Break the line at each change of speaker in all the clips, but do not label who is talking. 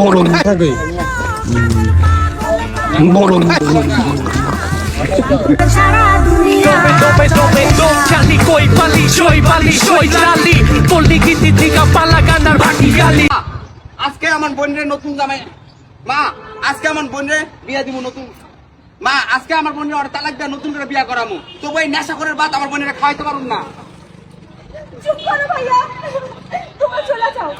বড় থাকে বড়
আজকে আমার বোনের নতুন জামাই। মা আজকে আমার বোনের বিয়া দিব নতুন। মা আজকে আমার বোনের ওর তালাক দেওয়া নতুন করে বিয়া করামু। তবু এই নেশা করার বাদ আমার বোনের খাওয়াইতে পারুন না।
চুপ করো ভাইয়া। তোমরা চলে যাও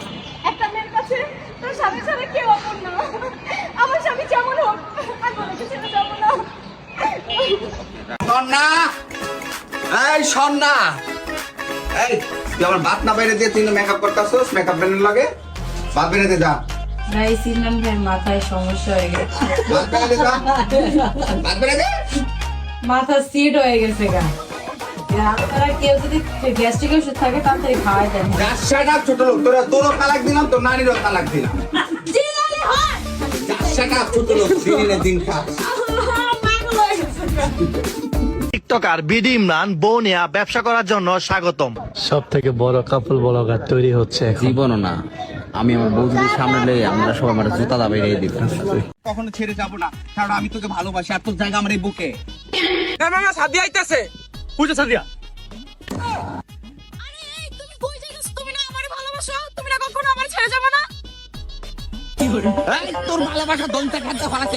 একটা মেয়ের কাছে তোর স্বামী ছাড়া কেউ অপর না আমার স্বামী যেমন হোক আমি ওনাকে ছেড়ে যাব না
সন্না। এই সন্না। এই তুই আমার বাত না বাইরে দিয়ে তুই মেকআপ করতেছস? মেকআপ ব্যানের লাগে? বাত বেরে দে যা।
ভাই সিনলাম মাথায় সমস্যা হয়ে গেছে।
বাত বেরে দে যা। বাত বেরে দে
মাথা সিট হয়ে গেছে গা। আপনারা কেউ যদি গ্যাস্ট্রিক ওষুধ থাকে তাড়াতাড়ি খাওয়াই দেন।
রাজশাহীটা ছোট লোক। তোরা তোরও তালাক দিলাম তোর নারীরও তালাক দিলাম। রাজশাহীটা ছোট লোক। দিনে দিন খাস
টিকটকার বিডি ইমরান বোনিয়া ব্যবসা করার জন্য স্বাগতম।
সব থেকে বড় কাপল ব্লগার তৈরি হচ্ছে
জীবনও না। আমি আমার বউ সামনে লেগে আমরা সবাই আমার জুতা দাবাই রেখে দিব।
কখনো ছেড়ে যাব না। কারণ আমি তোকে ভালোবাসি আর তোর জায়গা আমার এই বুকে।
আরে এই তুমি কই যাইতাছ? না আমারে ভালোবাসো? তুমি না কখনো আমার ছেড়ে যাবে না?
তোর ভালোবাসা দলতে খাদ্য ফলাতে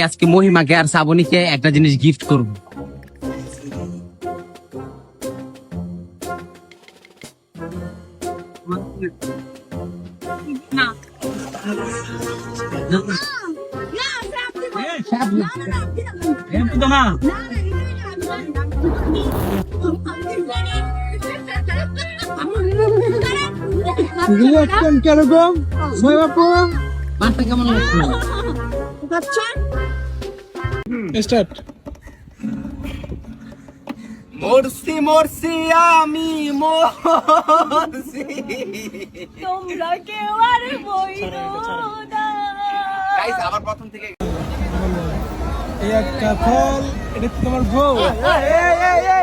আজকে মহিমাকে আর শ্রাবণীকে একটা জিনিস গিফট করব
না শ্রাপ দিব না না দিব না
রিয়াকশন কীরকম
মাথা কেমন লাগছে
স্টার্ট।
মরছি মরছি আমি মরছি।
তোমরা কেউ আর বইরো না।
গাইস আবার প্রথম থেকে
একটা ফল এটা কি তোমার বউ? আল্লাহ রে